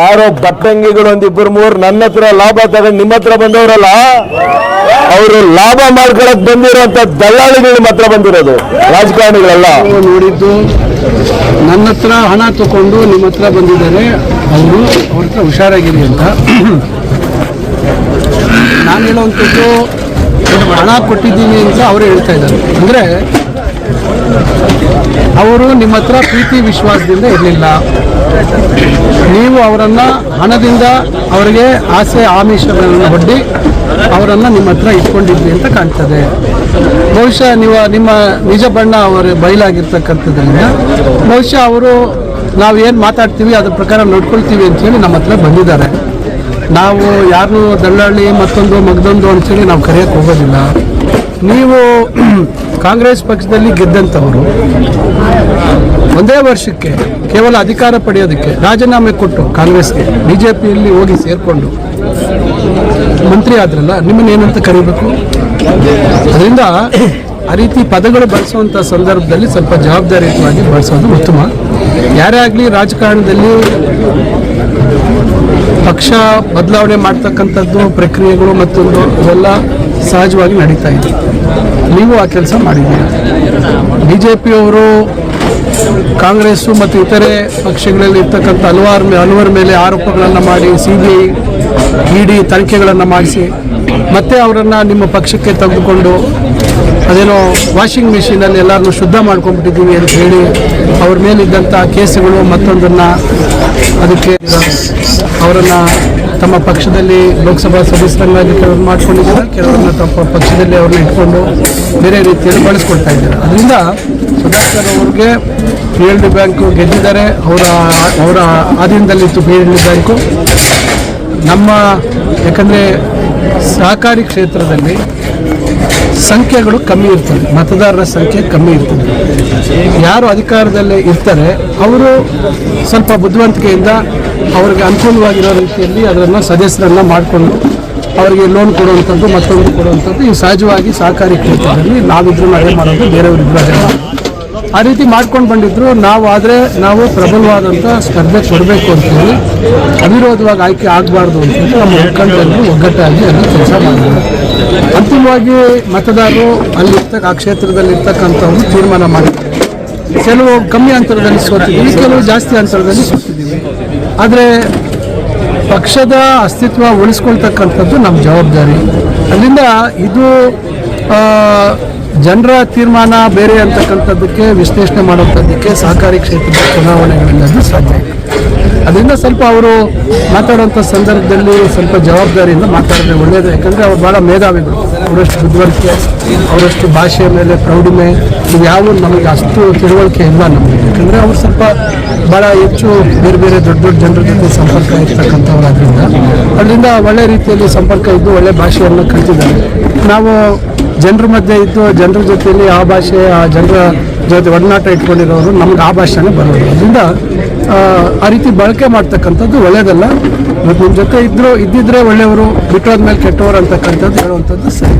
ಯಾರೋ ಬಟ್ಟಂಗಿಗಳು ಒಂದ್ ಇಬ್ಬರು ಮೂರು ನನ್ನ ಹತ್ರ ಲಾಭ ತಗೊಂಡು ನಿಮ್ಮ ಹತ್ರ ಬಂದವರಲ್ಲ, ಅವರು ಲಾಭ ಮಾಡ್ಕೊಳಕ್ ಬಂದಿರುವಂತ ದಲ್ಲಾಳಿಗಳು ನಿಮ್ಮ ಹತ್ರ ಬಂದಿರೋದು, ರಾಜಕಾರಣಿಗಳಲ್ಲ. ನೋಡಿದ್ದು ನನ್ನ ಹತ್ರ ಹಣ ತಗೊಂಡು ನಿಮ್ಮ ಹತ್ರ ಬಂದಿದ್ದಾರೆ, ಅವರು ಅವ್ರ ಹತ್ರ ಹುಷಾರಾಗಿರಿ ಅಂತ. ನಾನು ಹೇಳುವಂಥದ್ದು ಹಣ ಕೊಟ್ಟಿದ್ದೀನಿ ಅಂತ ಅವರು ಹೇಳ್ತಾ ಇದ್ದಾರೆ. ಅಂದರೆ ಅವರು ನಿಮ್ಮ ಹತ್ರ ಪ್ರೀತಿ ವಿಶ್ವಾಸದಿಂದ ಇರಲಿಲ್ಲ. ನೀವು ಅವರನ್ನು ಹಣದಿಂದ ಅವರಿಗೆ ಆಸೆ ಆಮಿಷಗಳನ್ನು ಹೊಡ್ಡಿ ಅವರನ್ನು ನಿಮ್ಮ ಹತ್ರ ಇಟ್ಕೊಂಡಿದ್ವಿ ಅಂತ ಕಾಣ್ತದೆ. ಬಹುಶಃ ನೀವು, ನಿಮ್ಮ ನಿಜ ಬಣ್ಣ ಅವರ ಬಯಲಾಗಿರ್ತಕ್ಕಂಥದ್ರಿಂದ ಬಹುಶಃ ಅವರು ನಾವು ಏನು ಮಾತಾಡ್ತೀವಿ ಅದ್ರ ಪ್ರಕಾರ ನೋಡ್ಕೊಳ್ತೀವಿ ಅಂತೇಳಿ ನಮ್ಮ ಹತ್ರ ಬಂದಿದ್ದಾರೆ. ನಾವು ಯಾರನ್ನೂ ದಳ್ಳಾಳಿ ಮತ್ತೊಂದು ಮಗದೊಂದು ಅಂತೇಳಿ ನಾವು ಕರೆಯೋಕ್ಕೆ ಹೋಗೋದಿಲ್ಲ. ನೀವು ಕಾಂಗ್ರೆಸ್ ಪಕ್ಷದಲ್ಲಿ ಗೆದ್ದಂಥವರು ಒಂದೇ ವರ್ಷಕ್ಕೆ ಕೇವಲ ಅಧಿಕಾರ ಪಡೆಯೋದಕ್ಕೆ ರಾಜೀನಾಮೆ ಕೊಟ್ಟು ಕಾಂಗ್ರೆಸ್ಗೆ ಬಿ ಜೆ ಪಿಯಲ್ಲಿ ಹೋಗಿ ಸೇರಿಕೊಂಡು ಮಂತ್ರಿ ಆದ್ರಲ್ಲ, ನಿಮ್ಮನ್ನ ಏನಂತ ಕರಿಬೇಕು? ಅದರಿಂದ ಆ ರೀತಿ ಪದಗಳು ಬಳಸುವಂಥ ಸಂದರ್ಭದಲ್ಲಿ ಸ್ವಲ್ಪ ಜವಾಬ್ದಾರಿಯುತವಾಗಿ ಬಳಸೋದು ಉತ್ತಮ. ಯಾರೇ ಆಗಲಿ ರಾಜಕಾರಣದಲ್ಲಿ ಪಕ್ಷ ಬದಲಾವಣೆ ಮಾಡ್ತಕ್ಕಂಥದ್ದು, ಪ್ರಕ್ರಿಯೆಗಳು ಮತ್ತೊಂದು ಇವೆಲ್ಲ ಸಹಜವಾಗಿ ನಡೀತಾ ಇದೆ. ನೀವು ಆ ಕೆಲಸ ಮಾಡಿದ್ದೀರಿ? ಬಿ ಜೆ ಪಿಯವರು ಕಾಂಗ್ರೆಸ್ಸು ಮತ್ತು ಇತರೆ ಪಕ್ಷಗಳಲ್ಲಿ ಇರ್ತಕ್ಕಂಥ ಹಲವಾರು, ಹಲವರ ಮೇಲೆ ಆರೋಪಗಳನ್ನು ಮಾಡಿ C B I E D ತನಿಖೆಗಳನ್ನು ಮಾಡಿಸಿ ಮತ್ತೆ ಅವರನ್ನು ನಿಮ್ಮ ಪಕ್ಷಕ್ಕೆ ತೆಗೆದುಕೊಂಡು ಅದೇನೋ ವಾಷಿಂಗ್ ಮಿಷಿನಲ್ಲಿ ಎಲ್ಲರನ್ನೂ ಶುದ್ಧ ಮಾಡ್ಕೊಂಡ್ಬಿಟ್ಟಿದ್ದೀವಿ ಅಂತ ಹೇಳಿ ಅವ್ರ ಮೇಲಿದ್ದಂಥ ಕೇಸುಗಳು ಮತ್ತೊಂದನ್ನು ಅದಕ್ಕೆ ಅವರನ್ನು ತಮ್ಮ ಪಕ್ಷದಲ್ಲಿ ಲೋಕಸಭಾ ಸದಸ್ಯರನ್ನಾಗಿ ಕೆಲವರು ಮಾಡ್ಕೊಂಡಿದ್ದಾರೆ, ಕೆಲವರನ್ನ ತಮ್ಮ ಪಕ್ಷದಲ್ಲಿ ಅವ್ರನ್ನ ಇಟ್ಕೊಂಡು ಬೇರೆ ರೀತಿಯಲ್ಲಿ ಬಳಸ್ಕೊಳ್ತಾ ಇದ್ದಾರೆ. ಅದರಿಂದ ಸುಧಾಕರ್ ಅವ್ರಿಗೆ ಪಿ ಎಲ್ ಡಿ ಬ್ಯಾಂಕು ಗೆದ್ದಿದ್ದಾರೆ. ಅವರ ಅವರ ಆಧೀನದಲ್ಲಿತ್ತು ಪಿ ಎಲ್ ಡಿ ಬ್ಯಾಂಕು. ನಮ್ಮ ಯಾಕಂದರೆ ಸಹಕಾರಿ ಕ್ಷೇತ್ರದಲ್ಲಿ ಸಂಖ್ಯೆಗಳು ಕಮ್ಮಿ ಇರ್ತದೆ. ಮತದಾರರ ಸಂಖ್ಯೆ ಕಮ್ಮಿ ಇರ್ತದೆ. ಯಾರು ಅಧಿಕಾರದಲ್ಲಿ ಇರ್ತಾರೆ, ಅವರು ಸ್ವಲ್ಪ ಬುದ್ಧಿವಂತಿಕೆಯಿಂದ ಅವ್ರಿಗೆ ಅನುಕೂಲವಾಗಿರೋ ರೀತಿಯಲ್ಲಿ ಅದನ್ನು ಸದಸ್ಯರನ್ನು ಮಾಡಿಕೊಂಡು ಅವರಿಗೆ ಲೋನ್ ಕೊಡುವಂಥದ್ದು, ಮತ್ತೊಂದು ಕೊಡುವಂಥದ್ದು, ಈ ಸಹಜವಾಗಿ ಸಹಕಾರಿ ಕ್ಷೇತ್ರದಲ್ಲಿ ನಾವಿದ್ರು ಅದೇ ಮಾಡೋದು, ಬೇರೆಯವರಿದ್ರು ಅದೇ ಮಾಡೋದು. ಆ ರೀತಿ ಮಾಡ್ಕೊಂಡು ಬಂದಿದ್ರು. ನಾವು ಆದರೆ ನಾವು ಪ್ರಬಲವಾದಂಥ ಸ್ಪರ್ಧೆ ಕೊಡಬೇಕು ಅಂತ ಹೇಳಿ ಅವಿರೋಧವಾಗಿ ಆಯ್ಕೆ ಆಗಬಾರ್ದು ಅಂತ ನಮ್ಮ ಮುಖಂಡರಲ್ಲಿ ಒಗ್ಗಟ್ಟಾಗಿ ಅಲ್ಲಿ ಕೆಲಸ ಮಾಡಿದ್ರು. ಅಂತಿಮವಾಗಿ ಮತದಾರರು ಅಲ್ಲಿರ್ತಕ್ಕ, ಆ ಕ್ಷೇತ್ರದಲ್ಲಿ ಇರ್ತಕ್ಕಂಥವ್ರು ತೀರ್ಮಾನ ಮಾಡಿದ್ದಾರೆ ಕೆಲವು ಕಮ್ಮಿ ಅಂತರದಲ್ಲಿ ಸೋತಿದ್ದೀವಿ, ಕೆಲವು ಜಾಸ್ತಿ ಅಂತರದಲ್ಲಿ ಸೋತಿದ್ದೀವಿ. ಆದರೆ ಪಕ್ಷದ ಅಸ್ತಿತ್ವ ಉಳಿಸ್ಕೊಳ್ತಕ್ಕಂಥದ್ದು ನಮ್ಮ ಜವಾಬ್ದಾರಿ. ಅಲ್ಲಿಂದ ಇದು ಜನರ ತೀರ್ಮಾನ ಬೇರೆ ಅಂತಕ್ಕಂಥದ್ದಕ್ಕೆ ವಿಶ್ಲೇಷಣೆ ಮಾಡುವಂಥದ್ದಕ್ಕೆ ಸಹಕಾರಿ ಕ್ಷೇತ್ರದ ಚುನಾವಣೆಗಳಿಂದ ಸಾಧ್ಯ ಅದರಿಂದ ಸ್ವಲ್ಪ ಅವರು ಮಾತಾಡುವಂಥ ಸಂದರ್ಭದಲ್ಲಿ ಸ್ವಲ್ಪ ಜವಾಬ್ದಾರಿಯಿಂದ ಮಾತಾಡಿದ್ರೆ ಒಳ್ಳೆಯದು ಯಾಕಂದರೆ ಅವ್ರು ಭಾಳ ಮೇಧಾವಿಗಳು. ಅವರಷ್ಟು ಬುದ್ಧಿವಂತಿಕೆ ಅವರಷ್ಟು ಭಾಷೆಯ ಮೇಲೆ ಪ್ರೌಢಿಮೆ ಇವ್ಯಾವು ನಮಗೆ ಅಷ್ಟು ತಿಳುವಳಿಕೆ ಇಲ್ಲ ನಮಗೆ. ಯಾಕಂದರೆ ಅವರು ಸ್ವಲ್ಪ ಭಾಳ ಹೆಚ್ಚು ಬೇರೆ ಬೇರೆ ದೊಡ್ಡ ದೊಡ್ಡ ಜನರ ಜೊತೆ ಸಂಪರ್ಕ ಇರ್ತಕ್ಕಂಥವ್ರಾದ್ರಿಂದ, ಅದರಿಂದ ಒಳ್ಳೆ ರೀತಿಯಲ್ಲಿ ಸಂಪರ್ಕ ಇದ್ದು ಒಳ್ಳೆ ಭಾಷೆಯನ್ನು ಕಲಿತಿದ್ದಾರೆ. ನಾವು ಜನರ ಮಧ್ಯೆ ಇದ್ದು ಜನರ ಜೊತೆಯಲ್ಲಿ ಆ ಭಾಷೆ ಆ ಜನರ ಜೊತೆ ಒಡನಾಟ ಇಟ್ಕೊಂಡಿರೋರು ನಮ್ಗೆ ಆ ಭಾಷೆನೇ ಬರೋದು. ಅದರಿಂದ ಆ, ರೀತಿ ಬಳಕೆ ಮಾಡ್ತಕ್ಕಂಥದ್ದು ಒಳ್ಳೆಯದಲ್ಲ ಮತ್ತು ನಿಮ್ಮ ಜೊತೆ ಇದ್ರು ಇದ್ದಿದ್ರೆ ಒಳ್ಳೆಯವರು ಬಿಟ್ಟೋದ್ಮೇಲೆ ಕೆಟ್ಟವರು ಅಂತಕ್ಕಂಥದ್ದು ಹೇಳುವಂಥದ್ದು ಸರಿ.